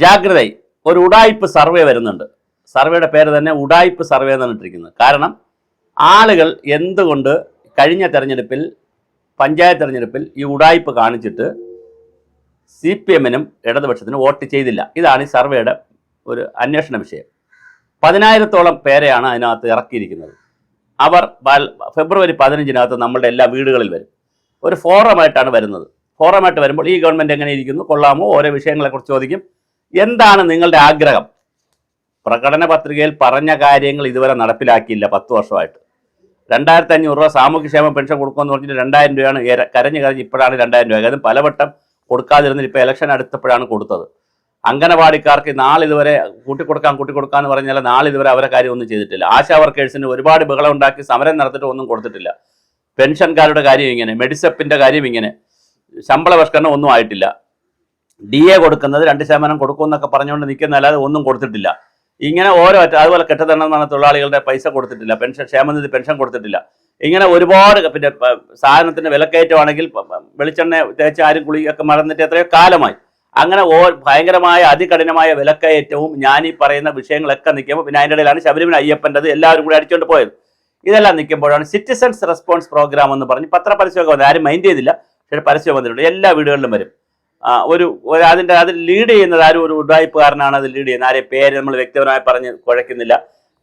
ജാഗ്രത ഒരു ഉടായ്പ സർവേ വരുന്നുണ്ട്. സർവേയുടെ പേര് തന്നെ ഉടായ്പ സർവേ എന്നാണ് ഇട്ടിരിക്കുന്നത്. കാരണം ആളുകൾ എന്തുകൊണ്ട് കഴിഞ്ഞ തെരഞ്ഞെടുപ്പിൽ പഞ്ചായത്ത് തെരഞ്ഞെടുപ്പിൽ ഈ ഉടായ്പ കാണിച്ചിട്ട് സി പി എമ്മിനും ഇടതുപക്ഷത്തിനും വോട്ട് ചെയ്തില്ല. ഇതാണ് ഈ സർവേയുടെ ഒരു അന്വേഷണ വിഷയം. പതിനായിരത്തോളം പേരെയാണ് അതിനകത്ത് ഇറക്കിയിരിക്കുന്നത്. അവർ ഫെബ്രുവരി പതിനഞ്ചിനകത്ത് നമ്മളുടെ എല്ലാ വീടുകളിൽ വരും. ഒരു ഫോറമായിട്ടാണ് വരുന്നത്. ഫോറമായിട്ട് വരുമ്പോൾ ഈ ഗവൺമെന്റ് എങ്ങനെ ഇരിക്കുന്നു കൊള്ളാമോ ഓരോ വിഷയങ്ങളെക്കുറിച്ച് ചോദിക്കും. എന്താണ് നിങ്ങളുടെ ആഗ്രഹം? പ്രകടന പത്രികയിൽ പറഞ്ഞ കാര്യങ്ങൾ ഇതുവരെ നടപ്പിലാക്കിയില്ല പത്ത് വർഷമായിട്ട്. രണ്ടായിരത്തി അഞ്ഞൂറ് രൂപ സാമൂഹ്യക്ഷേമ പെൻഷൻ കൊടുക്കുമെന്ന് പറഞ്ഞിട്ട് രണ്ടായിരം രൂപയാണ് കരഞ്ഞ് കരഞ്ഞ് ഇപ്പോഴാണ് രണ്ടായിരം രൂപ. അതും പലവട്ടം കൊടുക്കാതിരുന്നിട്ട് ഇപ്പോൾ ഇലക്ഷൻ അടുത്തപ്പോഴാണ് കൊടുത്തത്. അംഗനവാടിക്കാർക്ക് നാളിതുവരെ കൂട്ടിക്കൊടുക്കാൻ കൂട്ടിക്കൊടുക്കാൻ എന്ന് പറഞ്ഞാൽ നാളിതുവരെ അവരെ കാര്യം ഒന്നും ചെയ്തിട്ടില്ല. ആശാ വർക്കേഴ്സിന് ഒരുപാട് ബഹളം ഉണ്ടാക്കി സമരം നടത്തിയിട്ട് ഒന്നും കൊടുത്തിട്ടില്ല. പെൻഷൻകാരുടെ കാര്യം ഇങ്ങനെ മെഡിസപ്പിന്റെ കാര്യം ഇങ്ങനെ ശമ്പള ഒന്നും ആയിട്ടില്ല. ഡി എ കൊടുക്കുന്നത് രണ്ട് ശതമാനം കൊടുക്കുമെന്നൊക്കെ പറഞ്ഞുകൊണ്ട് നിൽക്കുന്നല്ലാതെ ഒന്നും കൊടുത്തിട്ടില്ല. ഇങ്ങനെ ഓരോ അതുപോലെ നടന്ന തൊഴിലാളികളുടെ പൈസ കൊടുത്തിട്ടില്ല. പെൻഷൻ ക്ഷേമനിധി പെൻഷൻ കൊടുത്തിട്ടില്ല. ഇങ്ങനെ ഒരുപാട് പിന്നെ സാധനത്തിന്റെ വിലക്കയറ്റമാണെങ്കിൽ വെളിച്ചെണ്ണ തേച്ച് ആരും കുളിയൊക്കെ മറന്നിട്ട് എത്രയോ കാലമായി. അങ്ങനെ ഓ ഭയങ്കരമായ അതികഠിനമായ വിലക്കയറ്റവും ഞാൻ ഈ പറയുന്ന വിഷയങ്ങളൊക്കെ നിൽക്കുമ്പോൾ പിന്നെ അതിന്റെ ഇടയിലാണ് ശബരിമല അയ്യപ്പന്റെത് എല്ലാവരും കൂടി അടിച്ചുകൊണ്ട് പോയത്. ഇതെല്ലാം നിൽക്കുമ്പോഴാണ് സിറ്റിസൺസ് റെസ്പോൺസ് പ്രോഗ്രാം എന്ന് പറഞ്ഞ് പത്രപരസ്യമൊക്കെ വന്നത്. ആരും മൈൻഡ് ചെയ്തില്ല. പക്ഷേ പരസ്യം വന്നിട്ടുണ്ട്. എല്ലാ വീടുകളിലും വരും. ഒരു അതിന്റെ അതിൽ ലീഡ് ചെയ്യുന്നത് ആരും ഒരു ഉഡായ്പുകാരനാണ് അത് ലീഡ് ചെയ്യുന്നത്. ആരെ പേര് നമ്മൾ വ്യക്തിപരമായി പറഞ്ഞ് കുഴക്കുന്നില്ല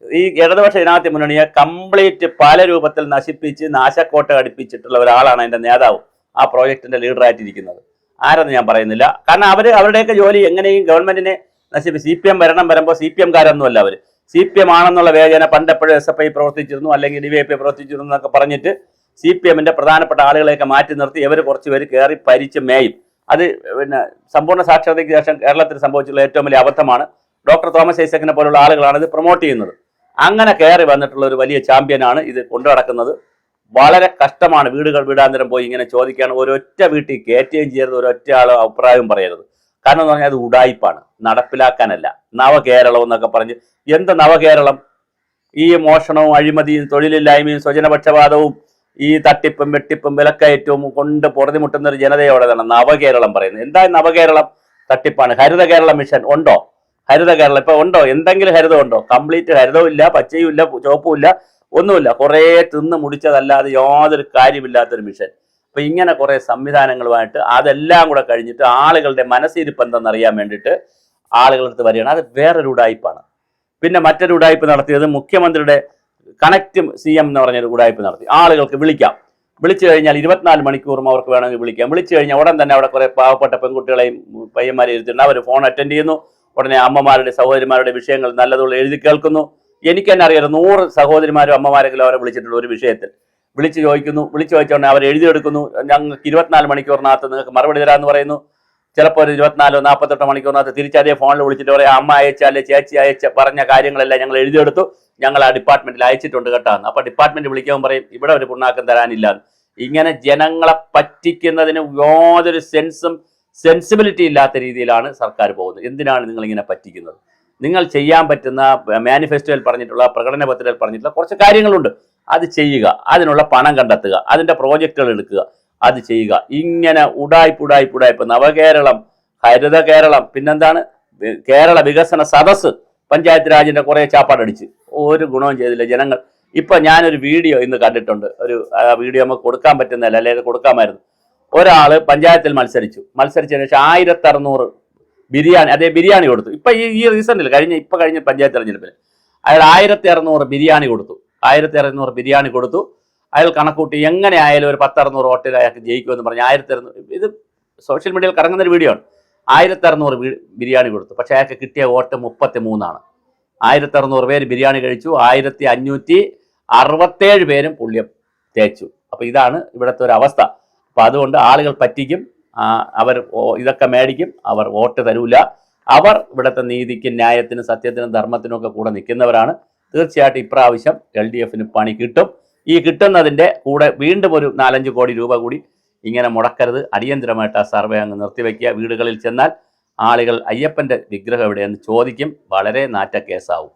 ഈ ഇടതുപക്ഷ ജനാധിപത്യ മുന്നണിയെ കംപ്ലീറ്റ് പല രൂപത്തിൽ നശിപ്പിച്ച് നാശക്കോട്ട അടുപ്പിച്ചിട്ടുള്ള ഒരാളാണ് അതിന്റെ നേതാവ്. ആ പ്രോജക്റ്റിന്റെ ലീഡറായിട്ടിരിക്കുന്നത് ആരെന്ന് ഞാൻ പറയുന്നില്ല. കാരണം അവർ അവരുടെയൊക്കെ ജോലി എങ്ങനെയും ഗവൺമെന്റിനെ നശിപ്പിച്ച് സി പി എം ഭരണം വരുമ്പോൾ സി പി എംകാരൊന്നുമല്ല അവർ സി പി എം ആണെന്നുള്ള വേദന പണ്ടെപ്പോഴും എസ് എഫ് ഐ പ്രവർത്തിച്ചിരുന്നു അല്ലെങ്കിൽ ഡി വൈ പി പ്രവർത്തിച്ചിരുന്നു എന്നൊക്കെ പറഞ്ഞിട്ട് സി പി എമ്മിന്റെ പ്രധാനപ്പെട്ട ആളുകളെയൊക്കെ മാറ്റി നിർത്തി ഇവർ കുറച്ച് പേര് കയറി പരിച്ച് മേയും. അത് പിന്നെ സമ്പൂർണ സാക്ഷരതയ്ക്ക് ശേഷം കേരളത്തിൽ സംഭവിച്ചുള്ള ഏറ്റവും വലിയ അബദ്ധമാണ്. ഡോക്ടർ തോമസ് ഐസക്കിനെ പോലുള്ള ആളുകളാണ് ഇത് പ്രൊമോട്ട് ചെയ്യുന്നത്. അങ്ങനെ കയറി വന്നിട്ടുള്ള ഒരു വലിയ ചാമ്പ്യനാണ് ഇത് കൊണ്ടു നടക്കുന്നത്. വളരെ കഷ്ടമാണ് വീടുകൾ വീടാന്തരം പോയി ഇങ്ങനെ ചോദിക്കുകയാണ്. ഒരൊറ്റ വീട്ടിൽ കയറ്റുകയും ചെയ്യരുത് ഒരൊറ്റ ആൾ അഭിപ്രായവും പറയരുത്. കാരണം എന്ന് പറഞ്ഞാൽ അത് ഉടായിപ്പാണ് നടപ്പിലാക്കാനല്ല. നവകേരളം എന്നൊക്കെ പറഞ്ഞ് എന്ത് നവകേരളം? ഈ മോഷണവും അഴിമതിയും തൊഴിലില്ലായ്മയും സ്വജനപക്ഷപാതവും ഈ തട്ടിപ്പും വെട്ടിപ്പും വിലക്കയറ്റവും കൊണ്ട് പൊറുതിമുട്ടുന്ന ഒരു ജനതയോടെതാണ് നവകേരളം പറയുന്നത്. എന്താ നവകേരളം? തട്ടിപ്പാണ്. ഹരിത കേരള മിഷൻ ഉണ്ടോ? ഹരിത കേരളം ഇപ്പൊ ഉണ്ടോ? എന്തെങ്കിലും ഹരിതം ഉണ്ടോ? കംപ്ലീറ്റ് ഹരിതവും ഇല്ല പച്ചയും ഇല്ല ചുവപ്പും ഇല്ല ഒന്നുമില്ല. കുറേ തിന്ന് മുടിച്ചതല്ലാതെ യാതൊരു കാര്യമില്ലാത്തൊരു മിഷൻ. അപ്പൊ ഇങ്ങനെ കുറെ സംവിധാനങ്ങളുമായിട്ട് അതെല്ലാം കൂടെ കഴിഞ്ഞിട്ട് ആളുകളുടെ മനസ്സിരിപ്പ് എന്തെന്നറിയാൻ വേണ്ടിയിട്ട് ആളുകളുടെ അടുത്ത് വരികയാണ്. അത് വേറൊരു ഉടായ്പാണ് പിന്നെ മറ്റൊരു ഉടായ്പ നടത്തിയത് മുഖ്യമന്ത്രിയുടെ കണക്റ്റ് സി എം എന്ന് പറഞ്ഞൊരു കൂടായ്പ നടത്തി. ആളുകൾക്ക് വിളിക്കാം. വിളിച്ചു കഴിഞ്ഞാൽ ഇരുപത്തിനാല് മണിക്കൂറും അവർക്ക് വേണമെങ്കിൽ വിളിക്കാം. വിളിച്ചു കഴിഞ്ഞാൽ ഉടൻ തന്നെ അവിടെ കുറേ പാവപ്പെട്ട പെൺകുട്ടികളെയും പയ്യന്മാരെ ഇരുത്തിട്ടുണ്ട് അവർ ഫോൺ അറ്റൻഡ് ചെയ്യുന്നു. ഉടനെ അമ്മമാരുടെ സഹോദരിമാരുടെ വിഷയങ്ങൾ നല്ലതുള്ള എഴുതി കേൾക്കുന്നു. എനിക്ക് തന്നെ അറിയാം നൂറ് സഹോദരിമാരും അമ്മമാരെങ്കിലും അവരെ വിളിച്ചിട്ടുള്ള ഒരു വിഷയത്തിൽ. വിളിച്ചു ചോദിക്കുന്നു. വിളിച്ചു ചോദിച്ചോണ്ട് അവർ എഴുതിയെടുക്കുന്നു. ഞങ്ങൾക്ക് ഇരുപത്തിനാല് മണിക്കൂറിനകത്ത് നിങ്ങൾക്ക് മറുപടി തരാമെന്ന് പറയുന്നു. ചിലപ്പോൾ ഒരു ഇരുപത്തിനാലോ നാൽപ്പത്തെട്ടോ മണിക്കൂറിനകത്ത് തിരിച്ചതേ ഫോണിൽ വിളിച്ചിട്ട് പറയാം അമ്മ അയച്ചാൽ ചേച്ചി അയച്ച പറഞ്ഞ കാര്യങ്ങളെല്ലാം ഞങ്ങൾ എഴുതിയെടുത്തു. ഞങ്ങൾ ആ ഡിപ്പാർട്ട്മെന്റിൽ അയച്ചിട്ടുണ്ട് കേട്ടാന്ന് അപ്പൊ ഡിപ്പാർട്ട്മെന്റ് വിളിക്കാൻ പറയും ഇവിടെ ഒരു പുണ്ണാക്കം തരാനില്ല ഇങ്ങനെ ജനങ്ങളെ പറ്റിക്കുന്നതിന് യാതൊരു സെൻസും സെൻസിബിലിറ്റി ഇല്ലാത്ത രീതിയിലാണ് സർക്കാർ പോകുന്നത്. എന്തിനാണ് നിങ്ങൾ ഇങ്ങനെ പറ്റിക്കുന്നത്? നിങ്ങൾ ചെയ്യാൻ പറ്റുന്ന മാനിഫെസ്റ്റോയിൽ പറഞ്ഞിട്ടുള്ള പ്രകടന പത്രികയിൽ പറഞ്ഞിട്ടുള്ള കുറച്ച് കാര്യങ്ങളുണ്ട്. അത് ചെയ്യുക അതിനുള്ള പണം കണ്ടെത്തുക അതിന്റെ പ്രോജക്റ്റുകൾ എടുക്കുക. അത് ചെയ്യുക. ഇങ്ങനെ ഉടായ്പ ഉടായ്പ ഉടായ്പ നവകേരളം ഹരിത കേരളം പിന്നെന്താണ് കേരള വികസന സദസ് പഞ്ചായത്ത് രാജിന്റെ കുറെ ചാപ്പാടടിച്ച്. ഒരു ഗുണവും ചെയ്തില്ല ജനങ്ങൾ. ഇപ്പൊ ഞാനൊരു വീഡിയോ ഇന്ന് കണ്ടിട്ടുണ്ട്. ഒരു വീഡിയോ നമുക്ക് കൊടുക്കാൻ പറ്റുന്നില്ല അല്ലെങ്കിൽ കൊടുക്കാമായിരുന്നു. ഒരാൾ പഞ്ചായത്തിൽ മത്സരിച്ചു. മത്സരിച്ചതിന് ശേഷം ആയിരത്തി അറുന്നൂറ് ബിരിയാണി അതേ ബിരിയാണി കൊടുത്തു. ഇപ്പൊ ഈ ഈ റീസണിൽ കഴിഞ്ഞ ഇപ്പൊ കഴിഞ്ഞ പഞ്ചായത്ത് തെരഞ്ഞെടുപ്പിൽ അയാൾ ആയിരത്തി അറുന്നൂറ് ബിരിയാണി കൊടുത്തു. ആയിരത്തി അറുന്നൂറ് ബിരിയാണി കൊടുത്തു. അയാൾ കണക്കൂട്ടി എങ്ങനെ ആയാലും ഒരു പത്ത് അറുന്നൂറ് വോട്ടിൽ അയാൾക്ക് ജയിക്കുമെന്ന് പറഞ്ഞ് ആയിരത്തി അറുന്നൂറ് ഇത് സോഷ്യൽ മീഡിയയിൽ കറങ്ങുന്ന ഒരു വീഡിയോ ആണ്. ആയിരത്തി അറുന്നൂറ് ബിരിയാണി കൊടുത്തു. പക്ഷേ അയാൾക്ക് കിട്ടിയ വോട്ട് മുപ്പത്തി മൂന്നാണ് ആയിരത്തി അറുന്നൂറ് പേര് ബിരിയാണി കഴിച്ചു. ആയിരത്തി അഞ്ഞൂറ്റി അറുപത്തേഴ് പേരും പുള്ളിയം തേച്ചു. അപ്പോൾ ഇതാണ് ഇവിടുത്തെ ഒരു അവസ്ഥ. അപ്പോൾ അതുകൊണ്ട് ആളുകൾ പറ്റിക്കും. അവർ ഇതൊക്കെ മേടിക്കും. അവർ വോട്ട് തരൂല. അവർ ഇവിടുത്തെ നീതിക്കും ന്യായത്തിനും സത്യത്തിനും ധർമ്മത്തിനും ഒക്കെ കൂടെ നിൽക്കുന്നവരാണ്. തീർച്ചയായിട്ടും ഇപ്രാവശ്യം എൽ ഡി എഫിന് പണി കിട്ടും. ഈ കിട്ടുന്നതിന്റെ കൂടെ വീണ്ടും ഒരു നാലഞ്ച് കോടി രൂപ കൂടി ഇങ്ങനെ മുടക്കരുത്. അടിയന്തരമായിട്ട് ആ സർവേ അങ്ങ് നിർത്തിവെക്കുക വീടുകളിൽ ചെന്നാൽ ആളുകൾ അയ്യപ്പന്റെ വിഗ്രഹം എവിടെയെന്ന് ചോദിക്കും. വളരെ നാറ്റ കേസാവും